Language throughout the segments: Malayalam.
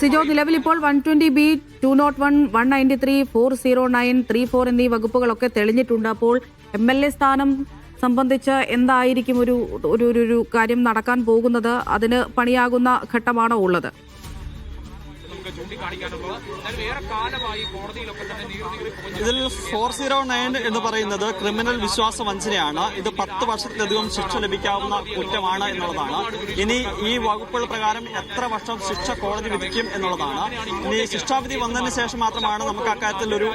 സിജോ നിലവിൽ ഇപ്പോൾ one twenty B two nought one one ninety three four zero nine three four എന്നീ വകുപ്പുകളൊക്കെ തെളിഞ്ഞിട്ടുണ്ട്. അപ്പോൾ എം എൽ എ സ്ഥാനം സംബന്ധിച്ച് എന്തായിരിക്കും ഒരു ഒരു- ഒരു കാര്യം നടക്കാൻ പോകുന്നത്? അതിന് പണിയാകുന്ന ഘട്ടമാണോ ഉള്ളത്? ഇതിൽ ഫോർ സീറോ നയൻ എന്ന് പറയുന്നത് ക്രിമിനൽ വിശ്വാസ വഞ്ചനയാണ്. ഇത് പത്ത് വർഷത്തിലധികം ശിക്ഷ ലഭിക്കാവുന്ന കുറ്റമാണ് എന്നുള്ളതാണ്. ഇനി ഈ വകുപ്പുകൾ പ്രകാരം എത്ര വർഷം ശിക്ഷ കോടതി വിധിക്കും എന്നുള്ളതാണ്. ഇനി ശിക്ഷാവിധി വന്നതിന് ശേഷം മാത്രമാണ് നമുക്ക് അക്കാര്യത്തിൽ ഒരു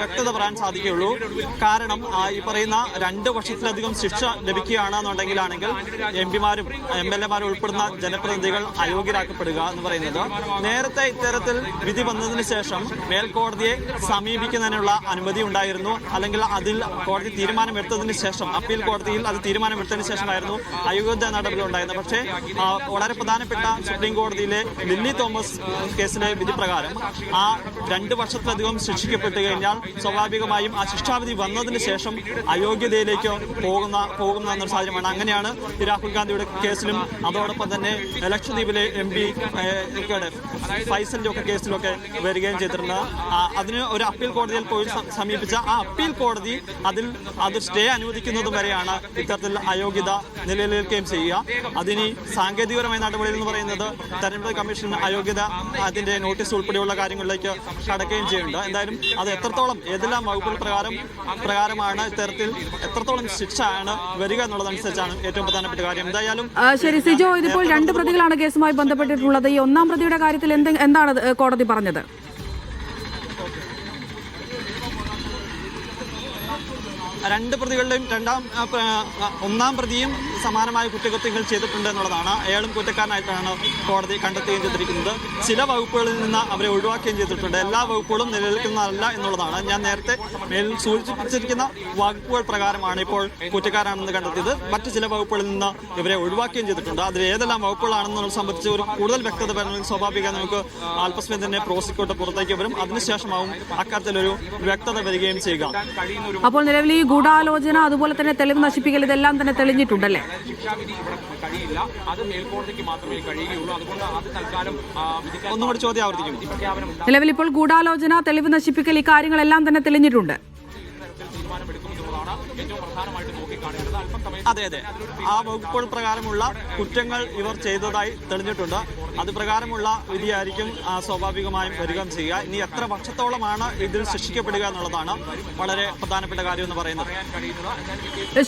വ്യക്തത പറയാൻ സാധിക്കുകയുള്ളൂ. കാരണം ഈ പറയുന്ന രണ്ട് വർഷത്തിലധികം ശിക്ഷ ലഭിക്കുകയാണെന്നുണ്ടെങ്കിലാണെങ്കിൽ എം പിമാരും എം എൽ എമാരും ഉൾപ്പെടുന്ന ജനപ്രതിനിധികൾ അയോഗ്യരാക്കപ്പെടുക എന്ന് പറയുന്നത്. നേരത്തെ ഇത്തരത്തിൽ വിധി വന്നതിന് ശേഷം മേൽക്കോടതിയെ സമീപിക്കുന്നതിനുള്ള അനുമതി ഉണ്ടായിരുന്നു. അല്ലെങ്കിൽ അതിൽ കോടതി തീരുമാനമെടുത്തതിന് ശേഷം അപ്പീൽ കോടതിയിൽ അത് തീരുമാനമെടുത്തതിന് ശേഷമായിരുന്നു അയോഗ്യ നടപടി ഉണ്ടായിരുന്നത്. പക്ഷേ വളരെ പ്രധാനപ്പെട്ട സുപ്രീം കോടതിയിലെ ലില്ലി തോമസ് കേസിലെ വിധി പ്രകാരം ആ രണ്ട് വർഷത്തിലധികം ശിക്ഷിക്കപ്പെട്ടു കഴിഞ്ഞാൽ സ്വാഭാവികമായും ആ ശിക്ഷാവിധി വന്നതിന് ശേഷം അയോഗ്യതയിലേക്ക് പോകുന്ന പോകുന്ന എന്നൊരു സാഹചര്യമാണ്. അങ്ങനെയാണ് രാഹുൽ ഗാന്ധിയുടെ കേസിലും അതോടൊപ്പം തന്നെ ലക്ഷദ്വീപിലെ എം പി ഫൈസലിന്റെ ഒക്കെ കേസിലൊക്കെ വരികയും ചെയ്തിരുന്ന അതിന് ഒരു അപ്പീൽ കോടതിയിൽ പോയി സമീപിച്ച ആ അപ്പീൽ കോടതി അതിൽ അത് സ്റ്റേ അനുവദിക്കുന്നതും വരെയാണ് ഇത്തരത്തിൽ അയോഗ്യത നിലനിൽക്കുകയും ചെയ്യുക. അതിനി സാങ്കേതികപരമായ നടപടികൾ എന്ന് പറയുന്നത് തെരഞ്ഞെടുപ്പ് കമ്മീഷൻ അയോഗ്യത അതിന്റെ നോട്ടീസ് ഉൾപ്പെടെയുള്ള കാര്യങ്ങളിലേക്ക് കടക്കുകയും ചെയ്യുന്നുണ്ട്. എന്തായാലും അത് എത്രത്തോളം ഏതെല്ലാം വകുപ്പുകൾ പ്രകാരം പ്രകാരമാണ് ഇത്തരത്തിൽ എത്രത്തോളം ശിക്ഷ ആണ് വരിക എന്നുള്ളതനുസരിച്ചാണ് ഏറ്റവും പ്രധാനപ്പെട്ട കാര്യം. എന്തായാലും ശരി സിജോ ഇതിപ്പോൾ രണ്ട് പ്രതികളാണ് കേസുമായി ബന്ധപ്പെട്ടിട്ടുള്ളത്. ഈ ഒന്നാം പ്രതിയുടെ കാര്യത്തിൽ എന്ത് എന്താണ് കോടതി പറഞ്ഞത്? രണ്ട് പ്രതികളുടെയും രണ്ടാം ഒന്നാം പ്രതിയും സമാനമായ കുറ്റകൃത്യങ്ങൾ ചെയ്തിട്ടുണ്ട് എന്നുള്ളതാണ്. അയാളും കുറ്റക്കാരനായിട്ടാണ് കോടതി കണ്ടെത്തുകയും ചെയ്തിരിക്കുന്നത്. ചില വകുപ്പുകളിൽ നിന്ന് അവരെ ഒഴിവാക്കുകയും ചെയ്തിട്ടുണ്ട്. എല്ലാ വകുപ്പുകളും നിലനിൽക്കുന്നതല്ല എന്നുള്ളതാണ്. ഞാൻ നേരത്തെ മേലിൽ സൂചിപ്പിച്ചിരിക്കുന്ന വകുപ്പുകൾ പ്രകാരമാണ് ഇപ്പോൾ കുറ്റക്കാരാണെന്ന് കണ്ടെത്തിയത്. മറ്റു ചില വകുപ്പുകളിൽ നിന്ന് ഇവരെ ഒഴിവാക്കുകയും ചെയ്തിട്ടുണ്ട്. അതിൽ ഏതെല്ലാം വകുപ്പുകളാണെന്ന് സംബന്ധിച്ച് ഒരു കൂടുതൽ വ്യക്തത വരണമെങ്കിൽ സ്വാഭാവികമായി നമുക്ക് തന്നെ പ്രോസിക്യൂട്ടർ പുറത്തേക്ക് വരും. അതിനുശേഷമാവും അക്കാര്യത്തിലൊരു വ്യക്തത വരികയും ചെയ്യുക. അപ്പോൾ നിലവിൽ ഈ ഗൂഢാലോചന അതുപോലെ തന്നെ തെളിവ് നശിപ്പിക്കൽ ഇതെല്ലാം തന്നെ തെളിഞ്ഞിട്ടുണ്ടല്ലേ? ശിക്ഷാവിധി ഇവിടെ കഴിയില്ല. അത് മേൽക്കോടതിക്ക് മാത്രമേ കഴിയുകയുള്ളൂ. അതുകൊണ്ട് അത് തൽക്കാലം ഒന്നുകൂടി ചോദ്യം ആവർത്തിക്കും പ്രഖ്യാപനം നിലവിൽ ഇപ്പോൾ ഗൂഢാലോചന തെളിവ് നശിപ്പിക്കൽ ഈ കാര്യങ്ങളെല്ലാം തന്നെ തെളിഞ്ഞിട്ടുണ്ട്. അതെ അതെ. ആ വകുപ്പുകൾ പ്രകാരമുള്ള കുറ്റങ്ങൾ ഇവർ ചെയ്തതായി തെളിഞ്ഞിട്ടുണ്ട്. അത് പ്രകാരമുള്ള വിധിയായിരിക്കും സ്വാഭാവികമായും വരികയും ചെയ്യുക. ഇനി എത്ര വർഷത്തോളമാണ് ഇതിൽ ശിക്ഷിക്കപ്പെടുക എന്നുള്ളതാണ് വളരെ പ്രധാനപ്പെട്ട കാര്യം എന്ന് പറയുന്നത്.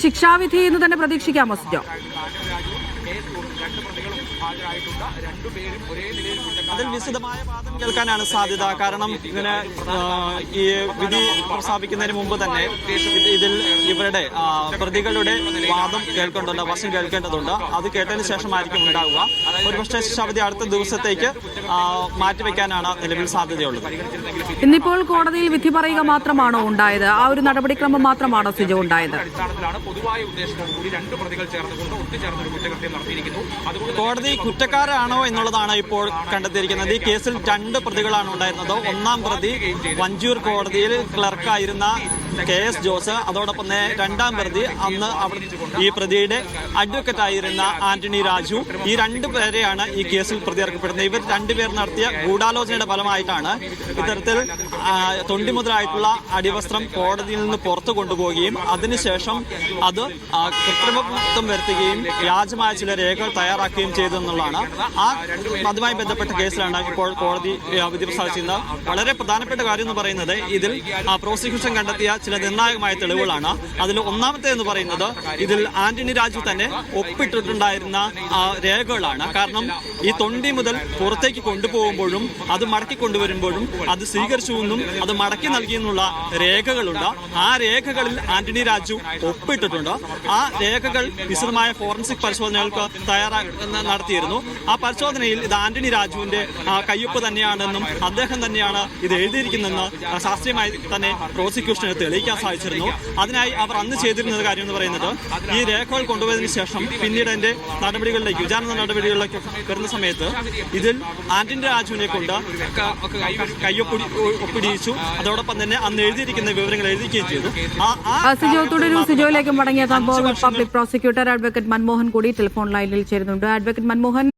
ശിക്ഷാവിധി എന്ന് തന്നെ പ്രതീക്ഷിക്കാമോ രണ്ട് പ്രതികളും ഹാജരായിട്ടുണ്ട്. രണ്ടുപേരും ഒരേ നിലയിൽ അതിൽ വിശദമായ വാദം കേൾക്കാനാണ് സാധ്യത. കാരണം ഇങ്ങനെ ഈ വിധി പ്രസ്താവിക്കുന്നതിന് മുമ്പ് തന്നെ ഇത് ഇതിൽ ഇവരുടെ പ്രതികളുടെ വാദം കേൾക്കേണ്ടതുണ്ട് വശം കേൾക്കേണ്ടതുണ്ട്. അത് കേട്ടതിന് ശേഷമായിരിക്കും ഉണ്ടാവുക. ഒരുപക്ഷെ ശിക്ഷാവിധി അടുത്ത ദിവസത്തേക്ക് മാറ്റിവെക്കാനാണ് നിലവിൽ സാധ്യതയുള്ളത്. ഇന്നിപ്പോൾ കോടതിയിൽ വിധി പറയുക മാത്രമാണോ ഉണ്ടായത്? ആ ഒരു നടപടിക്രമം മാത്രമാണോ സ്ഥിതി ഉണ്ടായത്? അടിസ്ഥാനത്തിലാണ് പൊതുവായ ഉദ്ദേശത്തോടു കൂടി രണ്ട് പ്രതികൾ ചേർന്നുകൊണ്ട് ഒത്തുചേർന്ന് ഒരു കുറ്റകൃത്യം നടത്തിയിരിക്കുന്നു. കോടതി കുറ്റക്കാരാണോ എന്നുള്ളതാണ് ഇപ്പോൾ കണ്ടെത്തിയിരിക്കുന്നത്. ഈ കേസിൽ രണ്ട് പ്രതികളാണ് ഉണ്ടായിരുന്നത്. ഒന്നാം പ്രതി വഞ്ചൂർ കോടതിയിൽ ക്ലർക്കായിരുന്ന കെ എസ് ജോസ് അതോടൊപ്പം രണ്ടാം പ്രതി അന്ന് ഈ പ്രതിയുടെ അഡ്വക്കറ്റ് ആയിരുന്ന ആന്റണി രാജു. ഈ രണ്ടു പേരെയാണ് ഈ കേസിൽ പ്രതി ഇറക്കപ്പെടുന്നത് ഇവർ രണ്ടുപേർ നടത്തിയ ഗൂഢാലോചനയുടെ ഫലമായിട്ടാണ് ഇത്തരത്തിൽ തൊണ്ടി മുതലായിട്ടുള്ള അടിവസ്ത്രം കോടതിയിൽ നിന്ന് പുറത്തു കൊണ്ടുപോവുകയും അതിനുശേഷം അത് കൃത്രിമത്വം വരുത്തുകയും വ്യാജമായ ചില രേഖകൾ തയ്യാറാക്കുകയും ചെയ്തു എന്നുള്ളതാണ് ആ അതുമായി ബന്ധപ്പെട്ട കേസിലാണ് ഇപ്പോൾ കോടതി വിധി പ്രസ്താവിച്ചിരുന്നത് വളരെ പ്രധാനപ്പെട്ട കാര്യം എന്ന് പറയുന്നത് ഇതിൽ പ്രോസിക്യൂഷൻ കണ്ടെത്തിയ ചില നിർണായകമായ തെളിവുകളാണ്. അതിൽ ഒന്നാമത്തെ എന്ന് പറയുന്നത് ഇതിൽ ആന്റണി രാജു തന്നെ ഒപ്പിട്ടിട്ടുണ്ടായിരുന്ന രേഖകളാണ്. കാരണം ഈ തൊണ്ടി മുതൽ പുറത്തേക്ക് കൊണ്ടുപോകുമ്പോഴും അത് മടക്കി കൊണ്ടുവരുമ്പോഴും അത് സ്വീകരിച്ചു എന്നും അത് മടക്കി നൽകിയെന്നുള്ള രേഖകളുണ്ട്. ആ രേഖകളിൽ ആന്റണി രാജു ഒപ്പിട്ടിട്ടുണ്ട്. ആ രേഖകൾ വിശദമായ ഫോറൻസിക് പരിശോധനകൾക്ക് തയ്യാറാ നടത്തിയിരുന്നു. ആ പരിശോധനയിൽ ഇത് ആന്റണി രാജുവിന്റെ കയ്യൊപ്പ് തന്നെയാണെന്നും അദ്ദേഹം തന്നെയാണ് ഇത് എഴുതിയിരിക്കുന്നതെന്ന് ശാസ്ത്രീയമായി തന്നെ പ്രോസിക്യൂഷന് തെളിയിക്കാൻ സാധിച്ചിരുന്നു. അതിനായി അവർ അന്ന് ചെയ്തിരുന്ന കാര്യം എന്ന് പറയുന്നത് ഈ രേഖകൾ കൊണ്ടുപോയതിനു ശേഷം പിന്നീട് അതിന്റെ നടപടികളിലേക്ക് വിചാരണ നടപടികളിലേക്ക് വരുന്ന സമയത്ത് ഇതിൽ ആന്റിൻ രാജുവിനെ കൊണ്ട് കയ്യൊപ്പിടി ഒപ്പിടിയിച്ചു. അതോടൊപ്പം തന്നെ അന്ന് എഴുതിയിരിക്കുന്ന വിവരങ്ങൾ എഴുതിക്കുകയും ചെയ്തു. സിജോയിലേക്ക് മടങ്ങിയ സംഭവം സിജോ തുടരൂ സിജോയിലേക്ക് മടങ്ങിയെത്താൻ പബ്ലിക് പ്രോസിക്യൂട്ടർ അഡ്വക്കേറ്റ് മൻമോഹൻ കൂടി ടെലിഫോൺ ലൈനിൽ ചേരുന്നുണ്ട്. അഡ്വക്കേറ്റ് മൻമോഹൻ